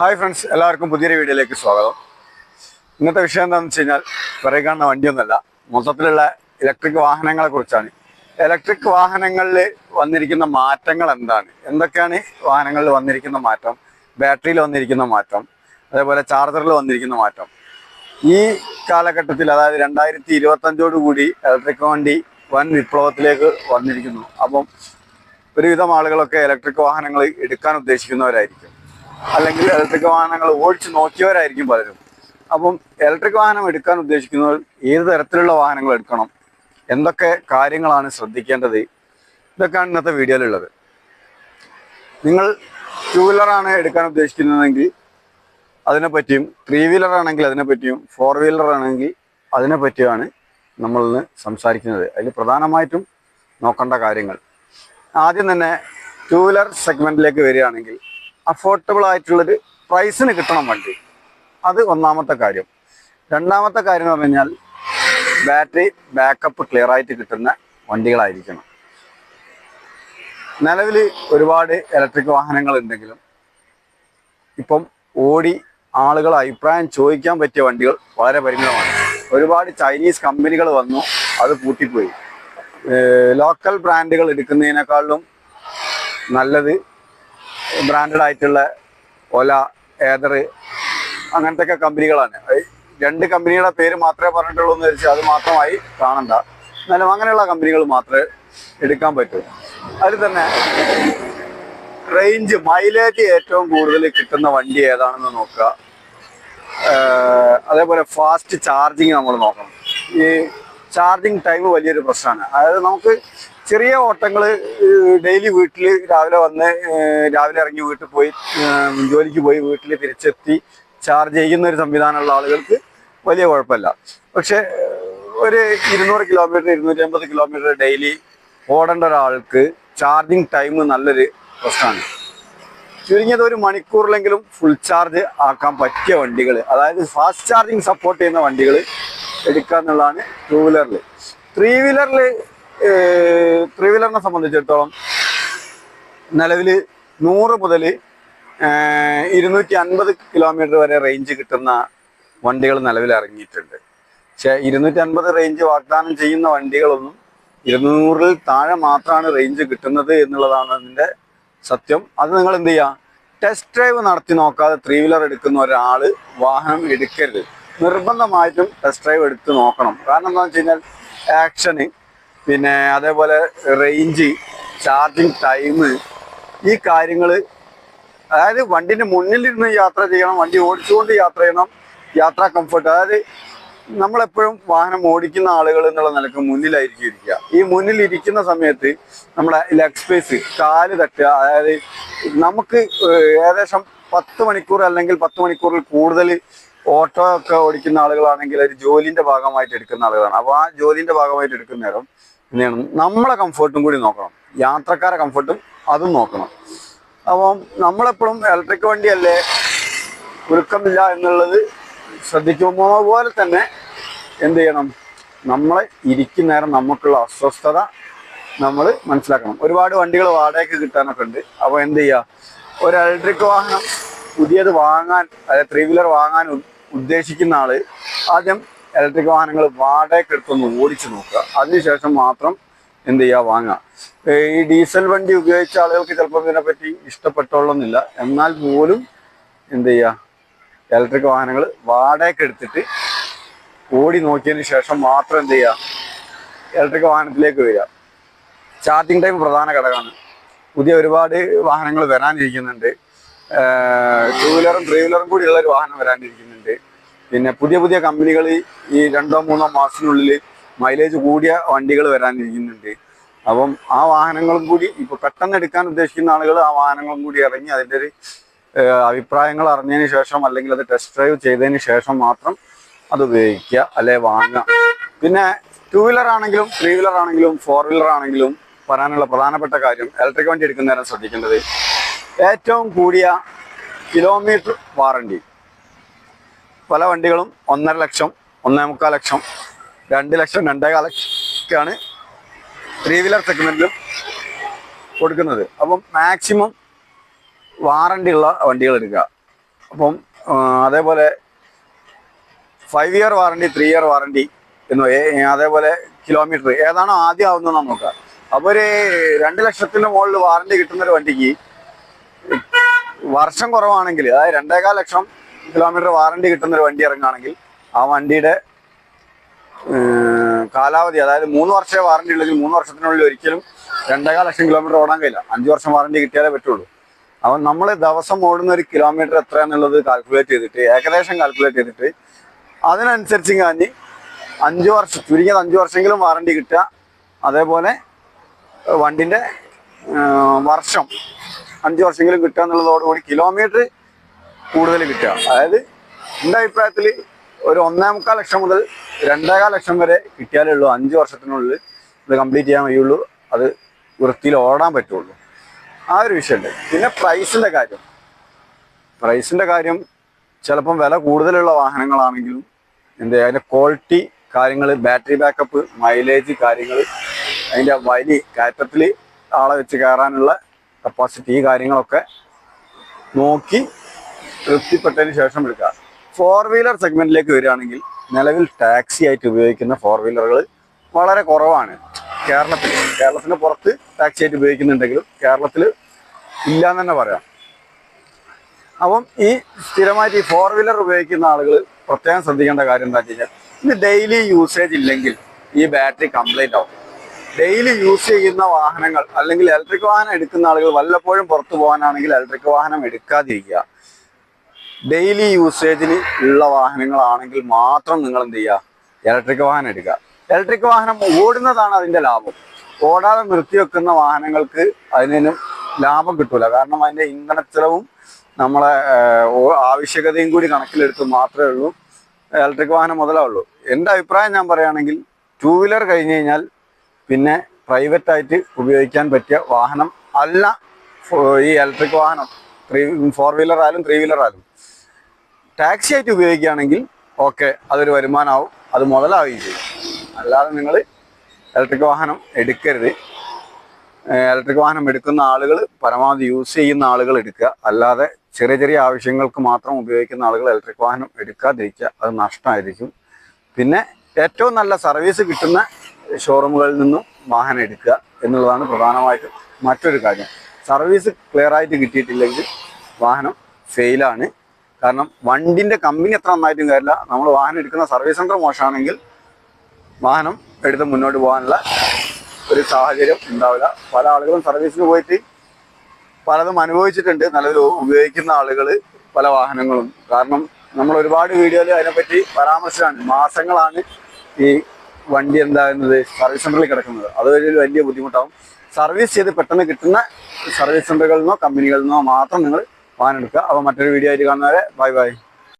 Hi friends എല്ലാവർക്കും പുതിയൊരു വീഡിയോയിലേക്ക് സ്വാഗതം. ഇന്നത്തെ വിഷയം എന്താണെന്ന് വെച്ച് കഴിഞ്ഞാൽ പിറകെ കാണുന്ന വണ്ടിയൊന്നുമല്ല. മൊത്തത്തിലുള്ള ഇലക്ട്രിക് വാഹനങ്ങളെ കുറിച്ചാണ്. ഇലക്ട്രിക് വാഹനങ്ങളിൽ വന്നിരിക്കുന്ന മാറ്റങ്ങൾ എന്താണ്? എന്തൊക്കെയാണ് വാഹനങ്ങളിൽ വന്നിരിക്കുന്ന മാറ്റം? ബാറ്ററിയിൽ വന്നിരിക്കുന്ന മാറ്റം. അതേപോലെ ചാർജറിൽ വന്നിരിക്കുന്ന മാറ്റം. ഈ കാലഘട്ടത്തിൽ അതായത് രണ്ടായിരത്തി ഇരുപത്തഞ്ചോട് കൂടി ഇലക്ട്രിക് വണ്ടി വൻ വിപ്ലവത്തിലേക്ക് വന്നിരിക്കുന്നു. അപ്പം ഒരുവിധം ആളുകളൊക്കെ ഇലക്ട്രിക് വാഹനങ്ങൾ എടുക്കാൻ ഉദ്ദേശിക്കുന്നവരായിരിക്കും. അല്ലെങ്കിൽ ഇലക്ട്രിക് വാഹനങ്ങൾ ഓടിച്ച് നോക്കിയവരായിരിക്കും പലരും. അപ്പം ഇലക്ട്രിക് വാഹനം എടുക്കാൻ ഉദ്ദേശിക്കുന്നവർ ഏത് തരത്തിലുള്ള വാഹനങ്ങൾ എടുക്കണം? എന്തൊക്കെ കാര്യങ്ങളാണ് ശ്രദ്ധിക്കേണ്ടത്? ഇതൊക്കെയാണ് ഇന്നത്തെ വീഡിയോയിലുള്ളത്. നിങ്ങൾ ടൂ വീലറാണ് എടുക്കാൻ ഉദ്ദേശിക്കുന്നതെങ്കിൽ അതിനെപ്പറ്റിയും ത്രീ വീലർ ആണെങ്കിൽ അതിനെപ്പറ്റിയും ഫോർ വീലർ ആണെങ്കിൽ അതിനെപ്പറ്റിയാണ് നമ്മൾ ഇന്ന് സംസാരിക്കുന്നത്. അതിൽ പ്രധാനമായിട്ടും നോക്കേണ്ട കാര്യങ്ങൾ. ആദ്യം തന്നെ ടു വീലർ സെഗ്മെന്റിലേക്ക് വരികയാണെങ്കിൽ അഫോർഡബിൾ ആയിട്ടുള്ളൊരു പ്രൈസിന് കിട്ടണം വണ്ടി. അത് ഒന്നാമത്തെ കാര്യം. രണ്ടാമത്തെ കാര്യം എന്ന് പറഞ്ഞു കഴിഞ്ഞാൽ ബാറ്ററി ബാക്കപ്പ് ക്ലിയർ ആയിട്ട് കിട്ടുന്ന വണ്ടികളായിരിക്കണം. നിലവിൽ ഒരുപാട് ഇലക്ട്രിക് വാഹനങ്ങൾ ഉണ്ടെങ്കിലും ഇപ്പം ഓടി ആളുകൾ അഭിപ്രായം ചോദിക്കാൻ പറ്റിയ വണ്ടികൾ വളരെ പരിമിതമാണ്. ഒരുപാട് ചൈനീസ് കമ്പനികൾ വന്നു അത് പൂട്ടിപ്പോയി. ലോക്കൽ ബ്രാൻഡുകൾ എടുക്കുന്നതിനേക്കാളും നല്ലത് ബ്രാൻഡഡ് ആയിട്ടുള്ള ഒല ഏതർ അങ്ങനത്തെ ഒക്കെ കമ്പനികളാണ് രണ്ട് കമ്പനികളുടെ പേര് മാത്രമേ പറഞ്ഞിട്ടുള്ളൂ എന്ന് വെച്ചാൽ അത് മാത്രമായി കാണണ്ട. എന്നാലും അങ്ങനെയുള്ള കമ്പനികൾ മാത്രമേ എടുക്കാൻ പറ്റൂ. അതിൽ തന്നെ റേഞ്ച് മൈലേജ് ഏറ്റവും കൂടുതൽ കിട്ടുന്ന വണ്ടി ഏതാണെന്ന് നോക്കുക. അതേപോലെ ഫാസ്റ്റ് ചാർജിങ് നമ്മൾ നോക്കണം. ഈ ചാർജിങ് ടൈം വലിയൊരു പ്രശ്നമാണ്. അതായത് നമുക്ക് ചെറിയ ഓട്ടങ്ങൾ ഡെയിലി വീട്ടിൽ രാവിലെ വന്ന് രാവിലെ ഇറങ്ങി വീട്ടിൽ പോയി ജോലിക്ക് പോയി വീട്ടിൽ തിരിച്ചെത്തി ചാർജ് ചെയ്യുന്ന ഒരു സംവിധാനമുള്ള ആളുകൾക്ക് വലിയ കുഴപ്പമില്ല. പക്ഷെ ഒരു ഇരുന്നൂറ് കിലോമീറ്റർ ഇരുന്നൂറ്റി അമ്പത് കിലോമീറ്റർ ഡെയിലി ഓടേണ്ട ഒരാൾക്ക് ചാർജിങ് ടൈം നല്ലൊരു പ്രശ്നമാണ്. ചുരുങ്ങിയത് ഒരു മണിക്കൂറിലെങ്കിലും ഫുൾ ചാർജ് ആക്കാൻ പറ്റിയ വണ്ടികൾ അതായത് ഫാസ്റ്റ് ചാർജിങ് സപ്പോർട്ട് ചെയ്യുന്ന വണ്ടികൾ എടുക്കുക എന്നുള്ളതാണ് ടൂ വീലറിൽ ത്രീ വീലറിൽ ത്രീ വീലറിനെ സംബന്ധിച്ചിടത്തോളം നിലവിൽ നൂറ് മുതൽ ഇരുന്നൂറ്റി അൻപത് കിലോമീറ്റർ വരെ റേഞ്ച് കിട്ടുന്ന വണ്ടികൾ നിലവിൽ ഇറങ്ങിയിട്ടുണ്ട്. പക്ഷേ ഇരുന്നൂറ്റി അൻപത് റേഞ്ച് വാഗ്ദാനം ചെയ്യുന്ന വണ്ടികളൊന്നും ഇരുന്നൂറിൽ താഴെ മാത്രമാണ് റേഞ്ച് കിട്ടുന്നത് എന്നുള്ളതാണ് അതിന്റെ സത്യം. അത് നിങ്ങൾ എന്ത് ചെയ്യുക ടെസ്റ്റ് ഡ്രൈവ് നടത്തി നോക്കാതെ ത്രീ വീലർ എടുക്കുന്ന ഒരാൾ വാഹനം എടുക്കരുത്. നിർബന്ധമായിട്ടും ടെസ്റ്റ് ഡ്രൈവ് എടുത്ത് നോക്കണം. കാരണം എന്താണെന്ന് വെച്ച് കഴിഞ്ഞാൽ ആക്ഷന് പിന്നെ അതേപോലെ റേഞ്ച് ചാർജിങ് ടൈം ഈ കാര്യങ്ങൾ അതായത് വണ്ടിന്റെ മുന്നിലിരുന്ന് യാത്ര ചെയ്യണം വണ്ടി ഓടിച്ചുകൊണ്ട് യാത്ര ചെയ്യണം യാത്രാ കംഫർട്ട് അതായത് നമ്മളെപ്പോഴും വാഹനം ഓടിക്കുന്ന ആളുകൾ എന്നുള്ള നിലയ്ക്ക് മുന്നിലായിരിക്കും ഇരിക്കുക. ഈ മുന്നിൽ ഇരിക്കുന്ന സമയത്ത് നമ്മുടെ ലെഗ് സ്പേസ് കാൽ തട്ടുക അതായത് നമുക്ക് ഏകദേശം പത്ത് മണിക്കൂർ അല്ലെങ്കിൽ പത്ത് മണിക്കൂറിൽ കൂടുതൽ ഓട്ടോ ഒക്കെ ഓടിക്കുന്ന ആളുകളാണെങ്കിൽ ഒരു ജോലിന്റെ ഭാഗമായിട്ട് എടുക്കുന്ന ആളുകളാണ്. അപ്പോൾ ആ ജോലിന്റെ ഭാഗമായിട്ട് എടുക്കുന്ന നേരം നമ്മളെ കംഫർട്ടും കൂടി നോക്കണം. യാത്രക്കാരെ കംഫർട്ടും അതും നോക്കണം. അപ്പം നമ്മളെപ്പോഴും ഇലക്ട്രിക് വണ്ടിയല്ലേ ഒരുക്കമില്ല എന്നുള്ളത് ശ്രദ്ധിക്കുമ്പോൾ പോലെ തന്നെ എന്ത് ചെയ്യണം? നമ്മളെ ഇരിക്കുന്ന നേരം നമുക്കുള്ള അസ്വസ്ഥത നമ്മൾ മനസ്സിലാക്കണം. ഒരുപാട് വണ്ടികൾ വാടകയ്ക്ക് കിട്ടാനൊക്കെ ഉണ്ട്. അപ്പോൾ എന്ത് ചെയ്യുക ഒരു ഇലക്ട്രിക് വാഹനം പുതിയത് വാങ്ങാൻ അതായത് ത്രീ വീലർ വാങ്ങാൻ ഉദ്ദേശിക്കുന്ന ആൾ ആദ്യം ഇലക്ട്രിക് വാഹനങ്ങൾ വാടകയ്ക്ക് എടുത്തൊന്ന് ഓടിച്ചു നോക്കുക. അതിനുശേഷം മാത്രം എന്ത് ചെയ്യുക? വാങ്ങുക. ഈ ഡീസൽ വണ്ടി ഉപയോഗിച്ച ആളുകൾക്ക് ചിലപ്പോൾ ഇതിനെപ്പറ്റി ഇഷ്ടപ്പെട്ടോളന്നില്ല എന്നാൽ പോലും എന്ത് ചെയ്യുക? ഇലക്ട്രിക് വാഹനങ്ങൾ വാടകയ്ക്ക് എടുത്തിട്ട് ഓടി നോക്കിയതിന് ശേഷം മാത്രം എന്ത് ചെയ്യുക? ഇലക്ട്രിക് വാഹനത്തിലേക്ക് വരിക. ചാർജിങ് ടൈം പ്രധാന ഘടകമാണ്. പുതിയ ഒരുപാട് വാഹനങ്ങൾ വരാനിരിക്കുന്നുണ്ട്. ടൂ വീലറും ത്രീ വീലറും കൂടിയുള്ള ഒരു വാഹനം വരാനിരിക്കുന്നുണ്ട്. പിന്നെ പുതിയ പുതിയ കമ്പനികൾ ഈ രണ്ടോ മൂന്നോ മാസത്തിനുള്ളിൽ മൈലേജ് കൂടിയ വണ്ടികൾ വരാനിരിക്കുന്നുണ്ട്. അപ്പം ആ വാഹനങ്ങളും കൂടി ഇപ്പോൾ പെട്ടെന്ന് എടുക്കാൻ ഉദ്ദേശിക്കുന്ന ആളുകൾ ആ വാഹനങ്ങളും കൂടി ഇറങ്ങി അതിന്റെ ഒരു അഭിപ്രായങ്ങൾ അറിഞ്ഞതിന് ശേഷം അല്ലെങ്കിൽ അത് ടെസ്റ്റ് ഡ്രൈവ് ചെയ്തതിന് ശേഷം മാത്രം അത് ഉപയോഗിക്കുക അല്ലെ വാങ്ങുക. പിന്നെ ടു വീലർ ആണെങ്കിലും ത്രീ വീലർ ആണെങ്കിലും ഫോർ വീലർ ആണെങ്കിലും വരാനുള്ള പ്രധാനപ്പെട്ട കാര്യം ഇലക്ട്രിക് വണ്ടി എടുക്കുന്ന നേരം ശ്രദ്ധിക്കേണ്ടത്. ഏറ്റവും കൂടിയ കിലോമീറ്റർ വാറണ്ടി പല വണ്ടികളും ഒന്നര ലക്ഷം ഒന്നേ മുക്കാൽ ലക്ഷം രണ്ട് ലക്ഷം രണ്ടേകാൽ ലക്ഷമൊക്കെയാണ് ത്രീ വീലർ സെഗ്മെന്റിലും കൊടുക്കുന്നത്. അപ്പം മാക്സിമം വാറണ്ടി ഉള്ള വണ്ടികൾ എടുക്കുക. അപ്പം അതേപോലെ five year warranty three year warranty എന്ന് അതേപോലെ കിലോമീറ്റർ ഏതാണോ ആദ്യം ആവുന്നത് നോക്കുക. അപ്പോൾ ഒരു രണ്ട് ലക്ഷത്തിന് മുകളിൽ വാറണ്ടി കിട്ടുന്ന ഒരു വണ്ടിക്ക് വർഷം കുറവാണെങ്കിൽ അതായത് രണ്ടേകാൽ ലക്ഷം കിലോമീറ്റർ വാറണ്ടി കിട്ടുന്ന ഒരു വണ്ടി ഇറങ്ങുകയാണെങ്കിൽ ആ വണ്ടിയുടെ കാലാവധി അതായത് മൂന്ന് വർഷമേ വാറണ്ടി ഉള്ളെങ്കിൽ മൂന്ന് വർഷത്തിനുള്ളിൽ ഒരിക്കലും രണ്ടേകാൽ ലക്ഷം കിലോമീറ്റർ ഓടാൻ കഴിയില്ല. അഞ്ച് വർഷം വാറണ്ടി കിട്ടിയാലേ പറ്റുള്ളൂ. അപ്പം നമ്മൾ ദിവസം ഓടുന്ന ഒരു കിലോമീറ്റർ എത്രയാണെന്നുള്ളത് കാൽക്കുലേറ്റ് ചെയ്തിട്ട് ഏകദേശം കാൽക്കുലേറ്റ് ചെയ്തിട്ട് അതിനനുസരിച്ച് കാഞ്ഞ് അഞ്ച് വർഷം ചുരുങ്ങിയത് അഞ്ച് വർഷമെങ്കിലും വാറണ്ടി കിട്ടുക. അതേപോലെ വണ്ടിന്റെ വർഷം അഞ്ച് വർഷമെങ്കിലും കിട്ടുക എന്നുള്ളതോടുകൂടി കിലോമീറ്റർ കൂടുതൽ കിട്ടുക. അതായത് എന്റെ അഭിപ്രായത്തിൽ ഒരു ഒന്നേ മുക്കാൽ ലക്ഷം മുതൽ രണ്ടേകാൽ ലക്ഷം വരെ കിട്ടിയാലേ ഉള്ളൂ. അഞ്ച് വർഷത്തിനുള്ളിൽ ഇത് കംപ്ലീറ്റ് ചെയ്യാൻ കഴിയുള്ളൂ. അത് വൃത്തിയിൽ ഓടാൻ പറ്റുള്ളൂ. ആ ഒരു വിഷയമുണ്ട്. പിന്നെ പ്രൈസിന്റെ കാര്യം. പ്രൈസിന്റെ കാര്യം ചിലപ്പം വില കൂടുതലുള്ള വാഹനങ്ങളാണെങ്കിലും എന്ത് അതിന്റെ ക്വാളിറ്റി കാര്യങ്ങൾ ബാറ്ററി ബാക്കപ്പ് മൈലേജ് കാര്യങ്ങൾ അതിന്റെ വലി കയറ്റത്തിൽ ആളെ വെച്ച് കയറാനുള്ള കപ്പാസിറ്റി ഈ കാര്യങ്ങളൊക്കെ നോക്കി തൃപ്തിപ്പെട്ടതിന് ശേഷം എടുക്കുക ഫോർ വീലർ സെഗ്മെന്റിലേക്ക് വരികയാണെങ്കിൽ നിലവിൽ ടാക്സി ആയിട്ട് ഉപയോഗിക്കുന്ന ഫോർ വീലറുകൾ വളരെ കുറവാണ്. കേരളത്തിൽ കേരളത്തിന് പുറത്ത് ടാക്സി ആയിട്ട് ഉപയോഗിക്കുന്നുണ്ടെങ്കിലും കേരളത്തിൽ ഇല്ല എന്ന് തന്നെ പറയാം. അപ്പം ഈ സ്ഥിരമായിട്ട് ഈ ഫോർ വീലർ ഉപയോഗിക്കുന്ന ആളുകൾ പ്രത്യേകം ശ്രദ്ധിക്കേണ്ട കാര്യം എന്താ വെച്ച് കഴിഞ്ഞാൽ ഇത് ഡെയിലി യൂസേജ് ഇല്ലെങ്കിൽ ഈ ബാറ്ററി കംപ്ലൈന്റ് ആവും. ഡെയിലി യൂസ് ചെയ്യുന്ന വാഹനങ്ങൾ അല്ലെങ്കിൽ ഇലക്ട്രിക് വാഹനം എടുക്കുന്ന ആളുകൾ വല്ലപ്പോഴും പുറത്തു പോകാനാണെങ്കിൽ ഇലക്ട്രിക് വാഹനം എടുക്കാതിരിക്കുക. ഡെയിലി യൂസേജിൽ ഉള്ള വാഹനങ്ങളാണെങ്കിൽ മാത്രം നിങ്ങൾ എന്ത് ചെയ്യുക ഇലക്ട്രിക് വാഹനം എടുക്കുക ഇലക്ട്രിക് വാഹനം ഓടുന്നതാണ് അതിന്റെ ലാഭം. ഓടാതെ നിർത്തിവെക്കുന്ന വാഹനങ്ങൾക്ക് അതിനും ലാഭം കിട്ടൂല. കാരണം അതിന്റെ ഇന്ധനച്ചെലവും നമ്മളെ ആവശ്യകതയും കൂടി കണക്കിലെടുത്ത് മാത്രമേ ഉള്ളൂ. ഇലക്ട്രിക് വാഹനം മുതലാവുള്ളൂ എന്റെ അഭിപ്രായം ഞാൻ പറയുകയാണെങ്കിൽ ടൂ വീലർ കഴിഞ്ഞ് കഴിഞ്ഞാൽ പിന്നെ പ്രൈവറ്റ് ആയിട്ട് ഉപയോഗിക്കാൻ പറ്റിയ വാഹനം അല്ല. ഈ ഇലക്ട്രിക് വാഹനം ത്രീ ഫോർ വീലർ ആയാലും ത്രീ വീലർ ആയാലും. ടാക്സി ആയിട്ട് ഉപയോഗിക്കുകയാണെങ്കിൽ ഓക്കെ അതൊരു വരുമാനമാവും അത് മുതലാവുകയും ചെയ്യും. അല്ലാതെ നിങ്ങൾ ഇലക്ട്രിക് വാഹനം എടുക്കരുത്. ഇലക്ട്രിക് വാഹനം എടുക്കുന്ന ആളുകൾ പരമാവധി യൂസ് ചെയ്യുന്ന ആളുകൾ എടുക്കുക. അല്ലാതെ ചെറിയ ചെറിയ ആവശ്യങ്ങൾക്ക് മാത്രം ഉപയോഗിക്കുന്ന ആളുകൾ ഇലക്ട്രിക് വാഹനം എടുക്കാതിരിക്കുക അത് നഷ്ടമായിരിക്കും. പിന്നെ ഏറ്റവും നല്ല സർവീസ് കിട്ടുന്ന ഷോറൂമുകളിൽ നിന്നും വാഹനം എടുക്കുക എന്നുള്ളതാണ് പ്രധാനമായിട്ടും മറ്റൊരു കാര്യം. സർവീസ് ക്ലിയർ ആയിട്ട് കിട്ടിയിട്ടില്ലെങ്കിൽ വാഹനം ഫെയിലാണ് കാരണം വണ്ടിന്റെ കമ്പനി എത്ര നന്നായിട്ടും കാര്യമില്ല. നമ്മൾ വാഹനം എടുക്കുന്ന സർവീസ് സെന്റർ മോശമാണെങ്കിൽ വാഹനം എടുത്ത് മുന്നോട്ട് പോകാനുള്ള ഒരു സാഹചര്യം ഉണ്ടാവില്ല. പല ആളുകളും സർവീസിന് പോയിട്ട് പലതും അനുഭവിച്ചിട്ടുണ്ട്. നല്ലത് ഉപയോഗിക്കുന്ന ആളുകൾ പല വാഹനങ്ങളും. കാരണം നമ്മൾ ഒരുപാട് വീഡിയോയിൽ അതിനെപ്പറ്റി പരാമർശമാണ് മാസങ്ങളാണ് ഈ വണ്ടി എന്താകുന്നത് സർവീസ് സെന്ററിൽ കിടക്കുന്നത്. അത് ഒരു വലിയ ബുദ്ധിമുട്ടാവും. സർവീസ് ചെയ്ത് പെട്ടെന്ന് കിട്ടുന്ന സർവീസ് സെന്ററുകളിൽ നിന്നോ കമ്പനികളിൽ നിന്നോ മാത്രം നിങ്ങൾ വാഹനം എടുക്കുക. അപ്പോൾ മറ്റൊരു വീഡിയോ ആയിട്ട് കാണുന്നവരെ ബൈ ബൈ